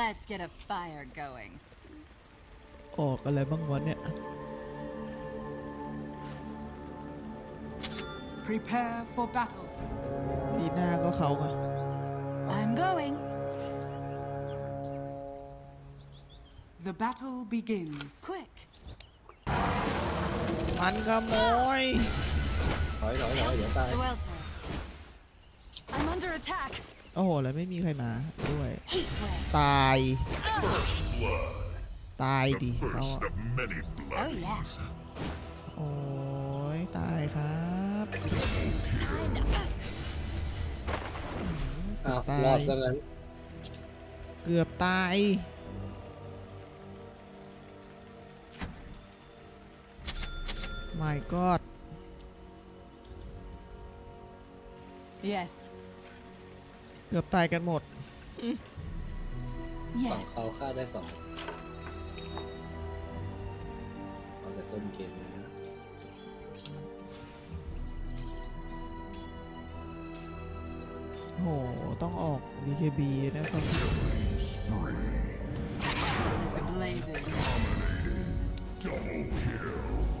Let's get a fire going. ออกอะไรบ้างวะเนี่ย Prepare for battle. ปีหน้าก็เขาไง I'm going. The battle begins. Quick. มันขโมย ถอยถอยถอยเดี๋ยวตาย Swelter. I'm under attack. โอ้โห แล้วไม่มีใครมาด้วย Heat wave. ตาย ตายดิเขา First อะ of many Oh yeah. bloodings. โอ้ยตายครับ Time to. อ้าวตายรอดซะงั้นเกือบตาย my god Yes. เกือบตายกันหมด ฝั่ง Yes. เขาฆ่าได้สองเอาแต่ต้นเกมเลยนะโห ต้องออก BKB นะครับ The blazes. On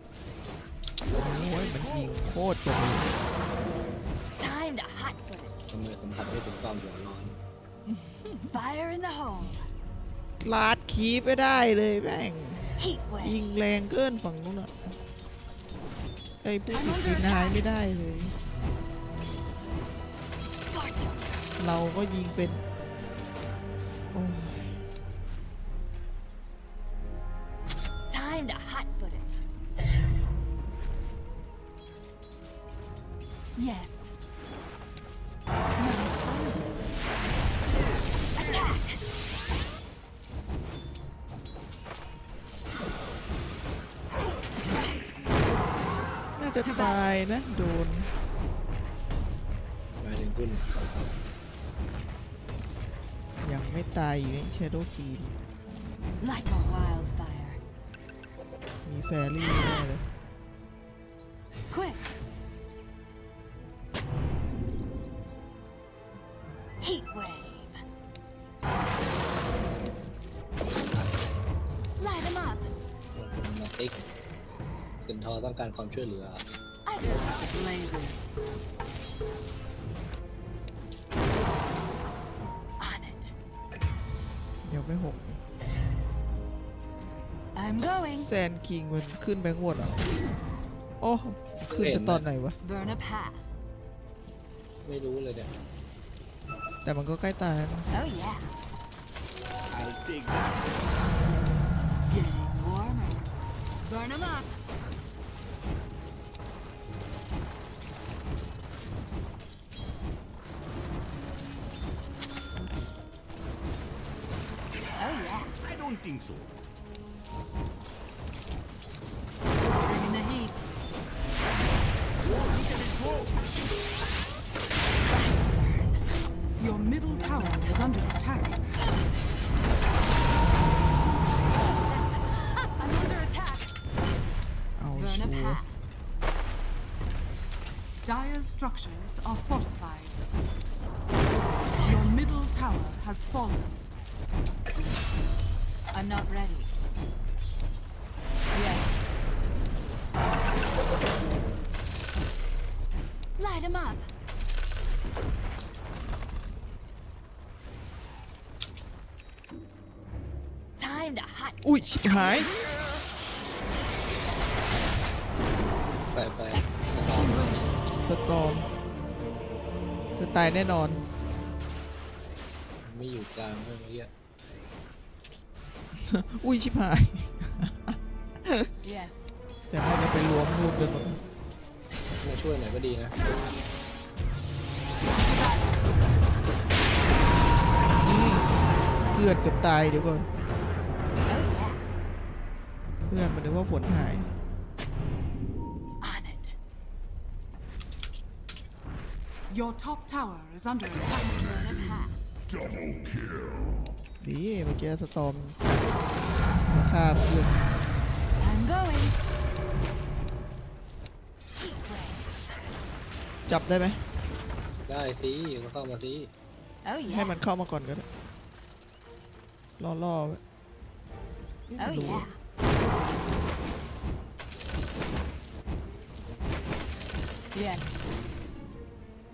โอ้ยมันยิงโคตรจะดี Time to hot foot it. ทำไมสัมผัสได้ถึงความหัวร้อน Fire in the hole. ลาดคีไปได้เลยแม่ง Heat ยิง wave. แรงเกินฝั่งนู้นอะไอ้พวกที่กินหายไม่ได้เลย Scorcher. เราก็ยิงเป็น Yes. Not hungry. Attack! น่าจะตายนะ โดน หมายถึงคุณยังไม่ตายอยู่ในเชโดคีน Like a wildfire. มีแฟรี่แน่เลย ความช่วยเหลือ I got the blazes. On it. ยังไม่หก I'm going. แซนคิงมันขึ้นแบงค์วดอะโอ้ขึ้นไปตอนไหนวะ Burn a path. ไม่รู้เลยเนี่ยแต่มันก็ใกล้ตายแล้วนะ Oh yeah. Getting warmer. Burn 'em up. Your middle tower is under attack. I'm under attack. Oh, Burn sure. a path. Dyer's structures are fortified. Your middle tower has fallen. I'm not ready. Yes. Light 'em up. Time to hot อุ้ยชิบหายใส่ไฟสตอมคือตายแน่นอน ไม่อยู่กลางเมื่อกี้ อุ้ยชิบหาย Yes. แต่ไม่ได้ไปรวมรูปกันหมดมาช่วยหน่อยก็ดีนะเพื่อนเกือบตายเดี๋ยวก่อน Oh yeah. เพื่อนมันนึกว่าฝนหาย On it. Your top tower is under attack. Burn a path. Double kill. ดีเมื่อกี้สตอมมาฆ่าเพื่อน I'm going. Heat ray. จับได้ไหมได้สิก็เข้ามาสิ Oh ให้ yeah. มันเข้ามาก่อนก็ได้ล่อๆไว้นี่มัน Oh รู้ yeah. Yes.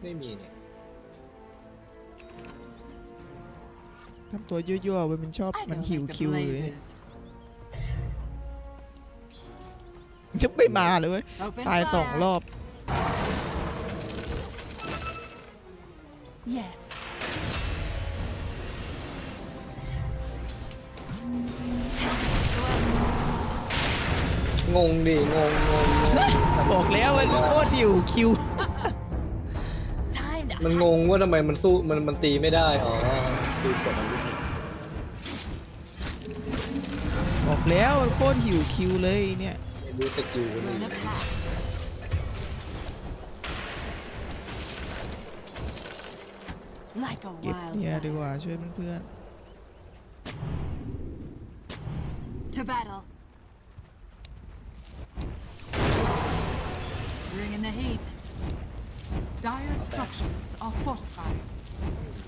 ไม่มีเนี่ย ทำตัวยั่วๆไว้มันชอบ I มัน go หิว like the คิวเลยเนี่ย blazes. มันจะไม่มาเลยเว้ย Open ตายสอง fire. รอบ Yes. งงดิงงงงงงบอกแล้วมันโคตรหิวคิว Time to มัน hide. งงว่าทำไมมันสู้มันมันตีไม่ได้อ๋อคือกดอาวุธบอกแล้วมันโคตรหิวคิวเลยเนี่ย ไม่รู้สกิลคนอื่ Burn น a path. Like a เก็บ wild เนี่ยดีก fire. ว่าช่วยเพื่อน To battle. Bring in the heat. Dire structures are fortified.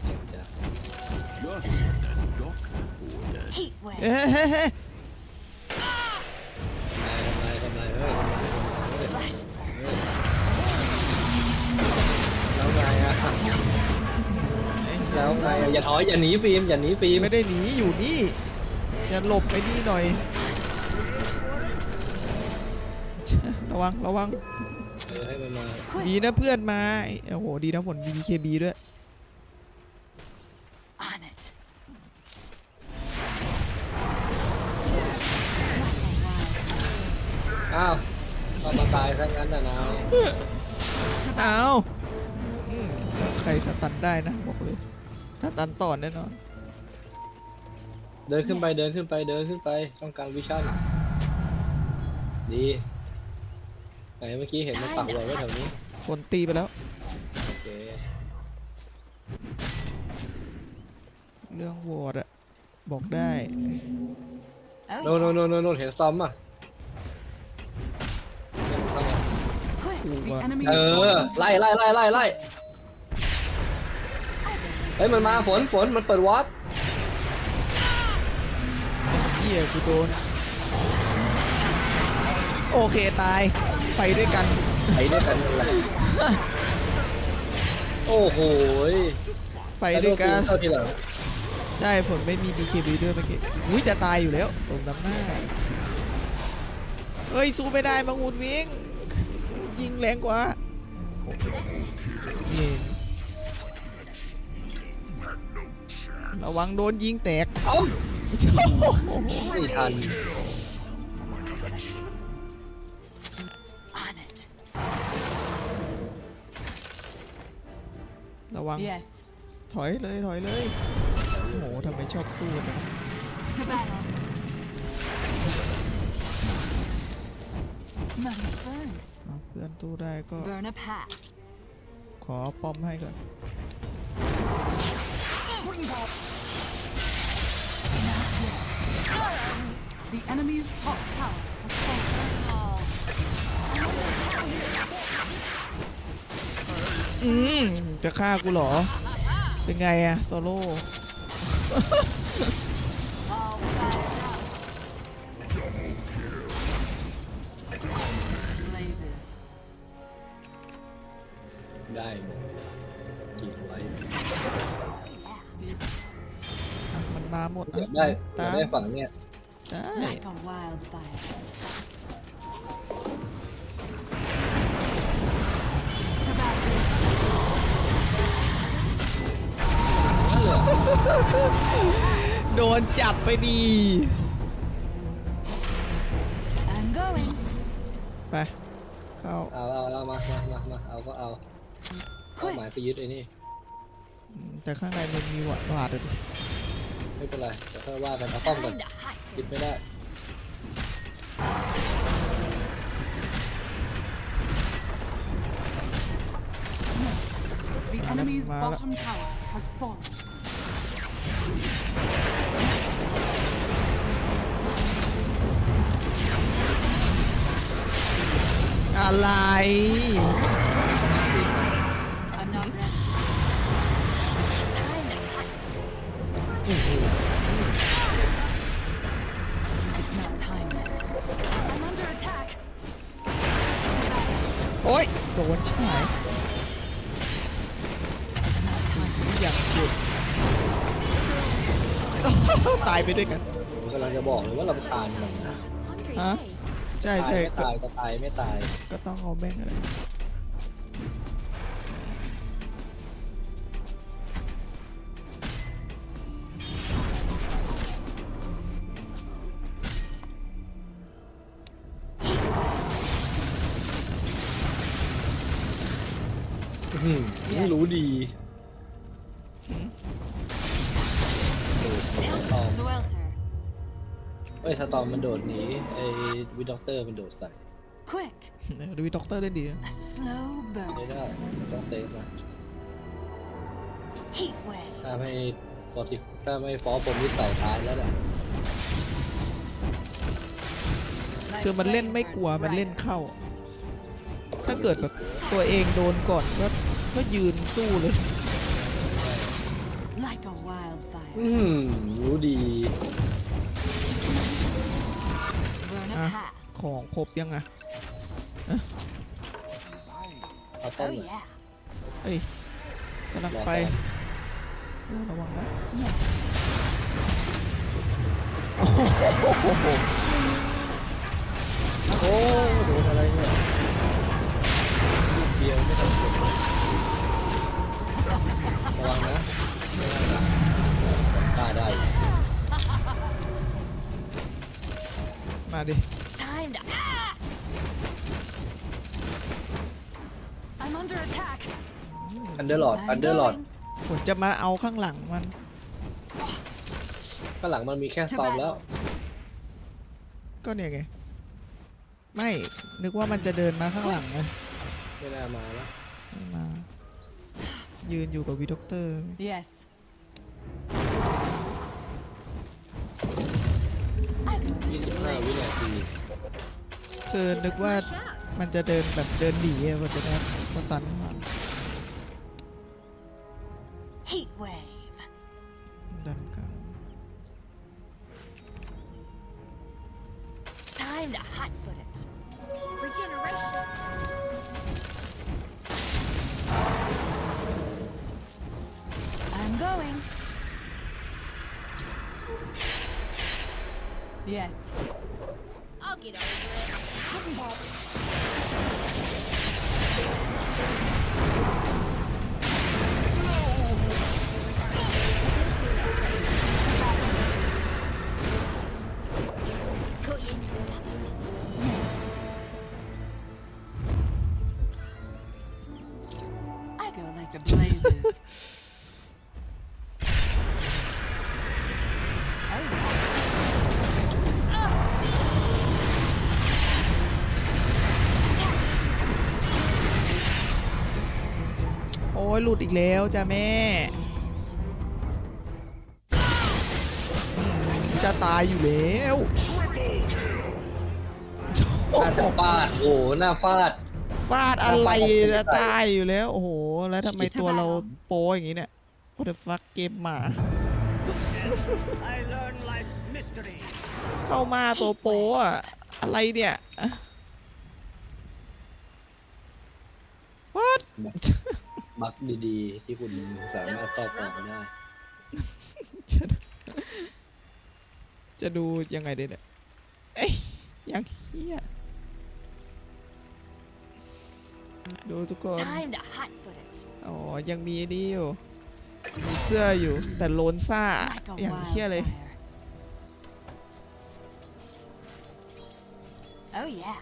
เจ็บจ้ะ Just what the doctor ordered. Heat ๆ wave. เอ้ยเฮ้ยเฮ้ยทำไมทำไมทำไมเฮ้ยทำไมเฮ้ย Flash. แล้วไงอะแล้วไงอะอย่าถอยอย่าหนีฟิล์มอย่าหนีฟิล์มไม่ได้หนีอยู่นี่อย่าหลบไปนี่หน่อย ระวังระวังเอให้มันมาดีนะเพื่อนมาโอ้โหดีนะฝนมี BKB ด้วย On it. อ้าวก็มาตายซะงั้นน่ะนายอ้าอืมใครสตันได้นะบอกเลย ถ้าสตันต่อแน่นอนเดินขึ้นไปเดินขึ้นไปเดินขึ้นไปต้องการวิชั่นดี ไหนเมื่อกี้เห็นมันปักไว้ไว้แถวนี้ฝนตีไปแล้ว โอเคเรื่องโหวตอะบอกได้ Oh โน่น yeah. โน่นโน่นโน่นเห็นสตอมอะเนี่ยมันเข้ามา Quick. The enemy เอ is อ bottom ไล่ไล่ไล่ไล่ไล่เฮ้ยมันมาฝนฝนมันเปิดวอร์ปเหี้ยกูโดน โอเคตาย ไปด้วยกัน ไปด้วยกันเลยโอ้โหยไปด้วยกัน เข้าทีหลังใช่ผลไม่มี BKB ด้วยเมื่อกี้อุ้ยจะตายอยู่แล้วตรงน้ำหน้าเฮ้ยสู้ไม่ได้มังอุดวิงยิงแรงกว่านี่ระวังโดนยิงแตก เอ้าโอ้โหไม่ทัน ระวัง Yes. ถอยเลยถอยเลยโอ้โหทำไมชอบสู้กัน To battle. Must burn. เอาเพื่อนสู้ได้ก็ Burn a path. ขอป้อมให้ก่อน The enemy's top tower has fallen. อืมจะฆ่ากูเหรอ เป็นไงอะโซโล่ All fired up. Blazes. ได้หมดกินไว้ Yeah. มันมาหมดอยาอะกได้อยาตากมได้ฝั่งเนี่ยได้ Like a wildfire. โดนจับไปดี I'm going. ไปเข้าเข้า เอาเอาเอามามามามาเอาก็เอาเอา Quick. หมายไปยึดไอ้นี่อืมแต่ข้างในมันมีหวาดหวาดอะดิไม่เป็นไรเดี๋ยวค่อยว่ากันเอาป้อมก่อนยึดไม่ได้ The enemy's Mala. bottom tower has fallen. อะไร I'm not ready. Time to hunt. อื้อหือ It's not time yet. I'm under attack. โอ๊ยโดนชิบหาายไปด้วยกัน ผมกำลังจะบอกเลยว่าเราไปทานมันนะ Huh? ใช่ตายใช่ไม่ก็ตายก็ตายไม่ตายก็ต้องเอาแม่งอะไร ตอมมันโดดหนีไอ้วิด็อกเตอร์มันโดดใส่ Quick. เออดูด็อกเตอร์ได้ดีนะ A slow ไม่ burn. ได้ต้องเซฟนะ Heat wave. ถ้าไม่ฟอร์ติถ้าไม่ฟอร์ผมนี่ใส่ท้ายแล้วแหละ My คือมันเล่น flame ไม่กลัว burns มันเล่น brighter. เข้า ถ้าเกิดแบบตัวเองโดนก่อนก็ก็ยืนสู้เลย Like a wildfire. อืมรู้ดี Burn a Ah. path. ของครบยังอะเอาต้ Oh มหน่อย yeah. เอ้ยกำลังรอไปก่อนเออระวังนะ Yes. โอ้โหโอ้โดนอะไรเนี่ยลูกเดียวไม่ต้องกดระวังนะฆ่าได้ มาดิ Time to. Ah! I'm under attack. อันเดอร์หลอด อัน I'm เดอร์หลอด going. ผมจะมาเอาข้างหลังมันข้างหลังมันมีแค่สตอมแล้ว ก็เนี่ยไง ไม่นึกว่ามันจะเดินมาข้างหลังไงไม่น่ามาแล้ว ไม่มา ยืนอยู่กับวีด็อกเตอร์ Yes. 25วินาที คือนึกว่ามันจะเดินแบบเดินหนีอะมันจะได้สตันมา combat. ยหลุดอีกแล้วจ้าแม่ จะตายอยู่แล้วน่าจะฟาดโอ้โหหน้าฟาด ฟาดอะไรจะตายอยู่แล้ว โอ้โห แล้วทำไมตัวเราโป้อย่างนี้เนี่ย What the fuck เกมหมา I learn life's mystery. เข้ามาตัวโป้อะอะไรเนี่ย What บักดีๆ ที่คุณสามารถตอบต่อมาได้ จะจะดูยังไงดีเนี่ย เอ้ยยังเฮียดูทุกคน Time to hot foot it. อ๋อ ยังมีนี่อยู่มีเสื้ออยู่ แต่โลนซ่า Like a อย่างเชี่ยเลย wildfire. Oh yeah.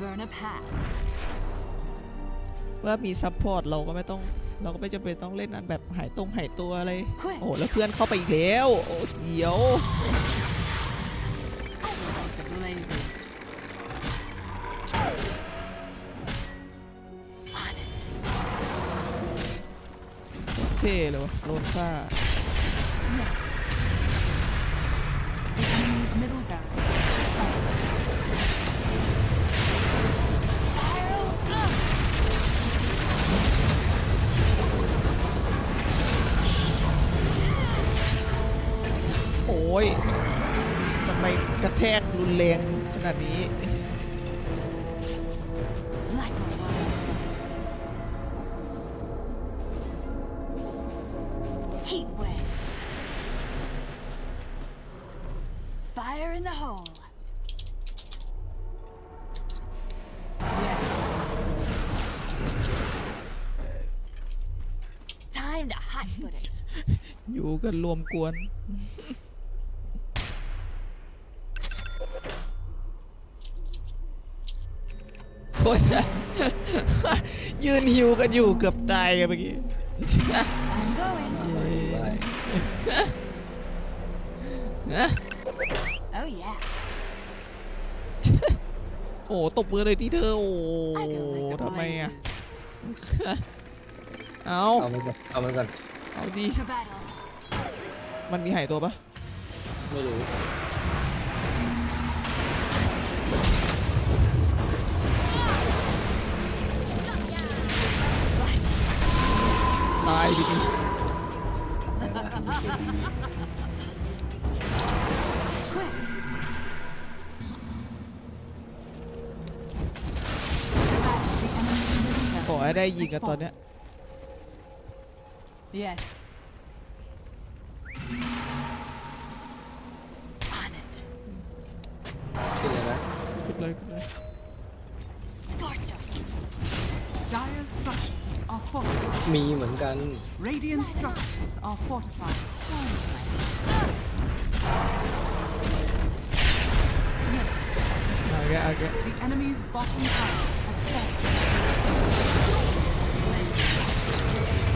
Burn a path. ว่ามีซัพพอร์ตเราก็ไม่ต้องเราก็ไม่จำเป็นต้องเล่นอันแบบหายตรงหายตัวอะไร Quick. โอ้แล้วเพื่อนเข้าไปอีกแล้วโอ้เดี๋ยว Like the blazes. On it. เท่เลยวะโลนซ่า แทกรุนแรงขนาดนี้ Like a wildfire. Heat wave. Fire in the hole. Yes. Time to hot foot it. อยู่กันรวมกวน คนยืนหิวกันอยู่เกือบตายกันเมื่อกี้ I'm going. ได้นะ Oh yeah. โอ้ตบมือเลยที่เธอ โอ้ I go like the ทำไมอะ blazes. เอาเอามันก่อนเอามันก่อนเอาดี To battle. มันมีหายตัวปะไม่รู้ ตายไปดิ Quick. ขอให้ได้ยิงกันตอนเนี้ย Yes. มีเหมือนกัน Radiant structures are fortified. Poison. เอาแกเอาแก The enemy's bottom tower has fallen.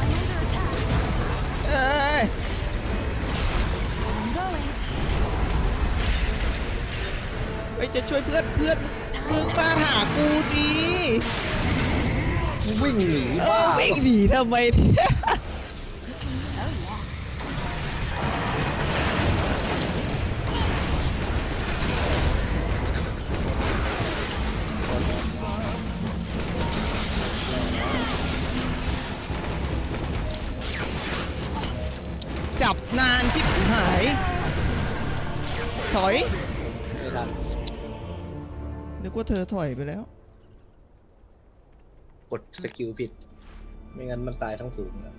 I'm under attack. เอ้ย I'm going. ไปจะช่วยเพื่อนเพื่อนมึงมึงมาหากูดี วิ่งหนีเอบ้าอวิ่งหนีทำไมเนี่ย Oh yeah. จับนานชิบหาย ถอย ไม่ทันนึกว่าเธอถอยไปแล้วก ดสกิลผิด ไม่งั้นมันตายทั้งสูงอะ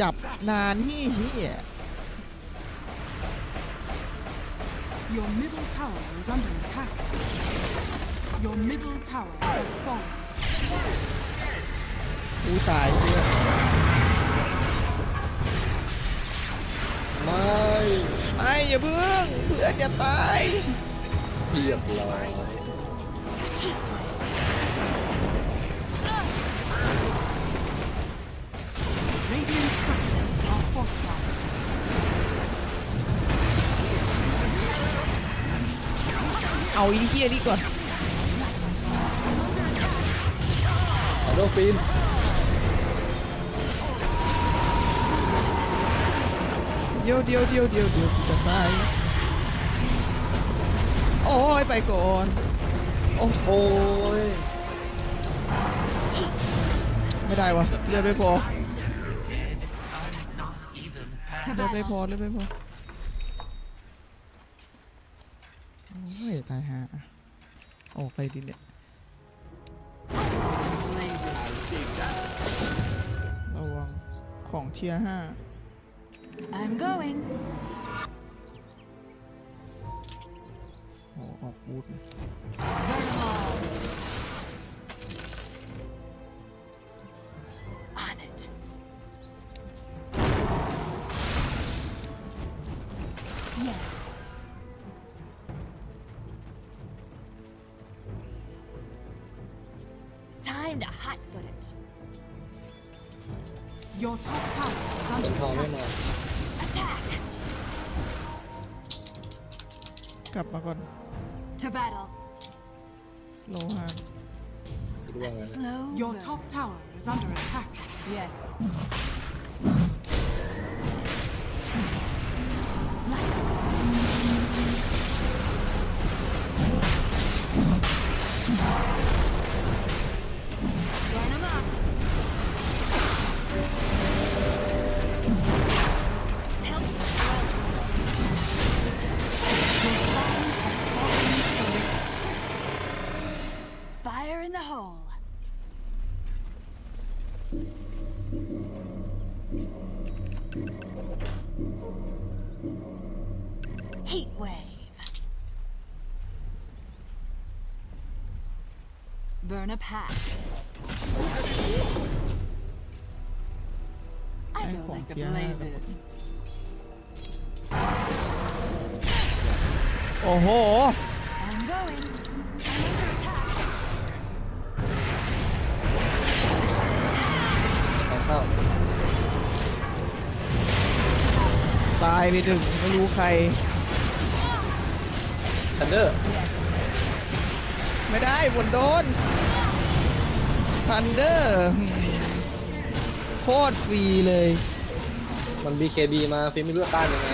จับนานฮี่ฮี่ Your middle tower is under attack. Your middle tower has fallen. กูตายเพื่อนไม่ไม่อย่าเพิ่งเพื่อนอย่าตาย เรียบร้อย Radiant structures are fortified. เอาอีเฮียนี่ก่อนขอโทษฟิล์มเดี๋ยวเดี๋ยวเดี๋ยวเดี๋ยวเดี๋ยวกูจะตายโอ้ยไปก่อนโอ้โอ้ยไม่ได้วะเลือดไม่พอ To เลือดไม่ battle. พอเลือดไม่พอโอ้ยตายฮะออกไปดิเนี่ย Blazes. ระวังของเทียร์ห้า I'm going. โอ้ออกบูทเลย Time to hotfoot it. Your top tower is เห็ under นทองแน่ attack. นอน Attack! กลับมาก่อน To battle. โลหาน คิดว่างั้น Slow. Your burn. top tower is under attack. Yes. Heat wave. Burn a patch. I Ay, go like the confiado. blazes. โอ้โห I'm going. I'm under attack. ทางเข้า ตายไปหนึ่งไม่รู้ใคร ทันเดอร์ไม่ได้บนโดนทันเดอร์โคตรฟรีเลย มัน BKB มาฟิล์มไม่รู้จะต้านยังไง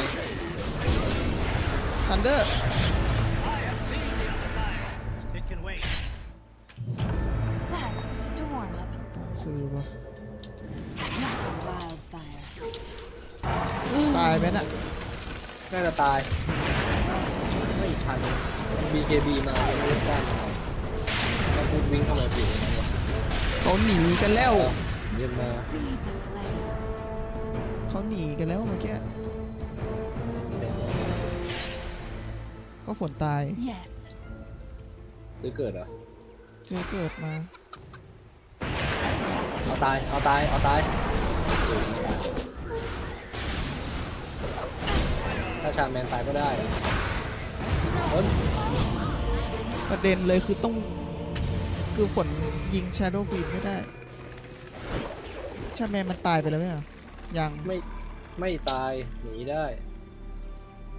ทันเดอร์ It can wait. That was just a warm up, ต้องซื้อปะ not a wildfire. ตายไหมน่ะน่าจะตาย ไม่ทันมัน BKB มาฟิล์มไม่รู้จะต้านยังไงแล้วพูดวิ่งเข้ามาผิดเลยนะวะเขาหนีกันแล้วเรียนมา Feed the flames. เขาหนีกันแล้วเมื่อกี้ก็ฝนตาย Yes. ซื้อเกิดเหรอ เจอเกิดมา เอาตาย เอาตาย เอาตาย ถ้าชาแมนตายก็ได้เฮ้ยประเด็นเลยคือต้อง คือฝนยิง Shadow f i e l d ไม่ได้ ชาแมนมันตายไปแล้วไหมอะยังไม่ไม่ตายหนีได้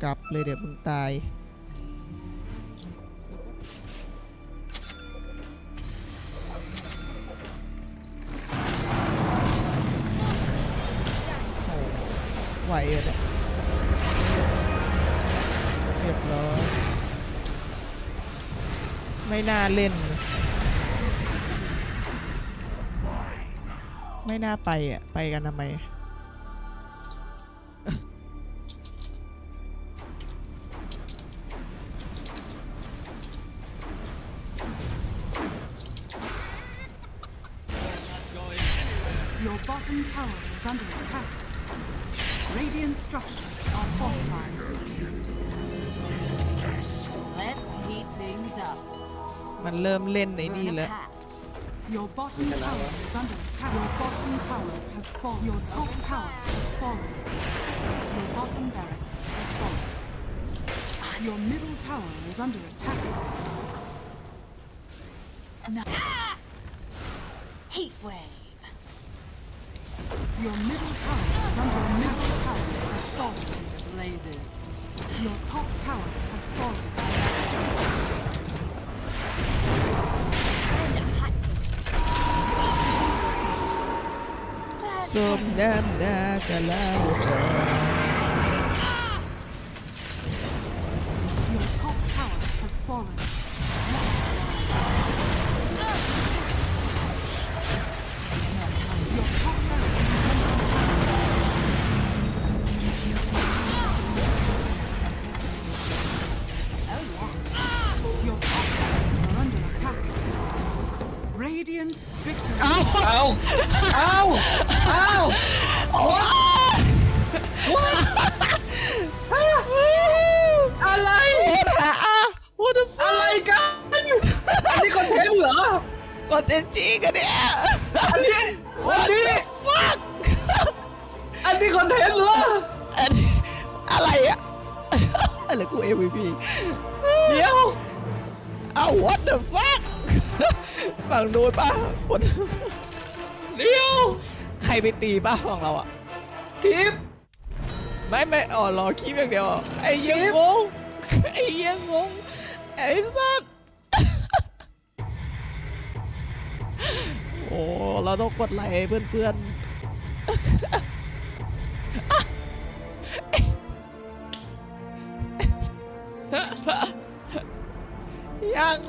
กลับเลยเดี๋ยวมึงตาย ไหวเหรอเนี่ย ไม่น่าเล่นเลยไม่น่าไปอะ ไปกันทำไม Your bottom tower is under attack. Radiant structures are fortified. Let's heat things up. มันเริ่มเล่นใน Burn นี่ a แล้ว path. Your bottom tower is under attack. Your bottom tower has fallen. Your top tower has fallen. Your bottom barracks has fallen. Your middle tower is under attack. No. Heat wave. Your middle tower is under attack. Your middle tower has fallen. Blazes. Your top tower has fallen. سبحانك لا Your top tower has fallen. ใครไปตีบ้าของเราอะคลิปไม่ไม่อ๋อรอคลิปอย่างเดียวไอ้ยังงงไอ้ยังงงไอ้สัสโอ้เราต้องกดไลค์ให้เพื่อนยัง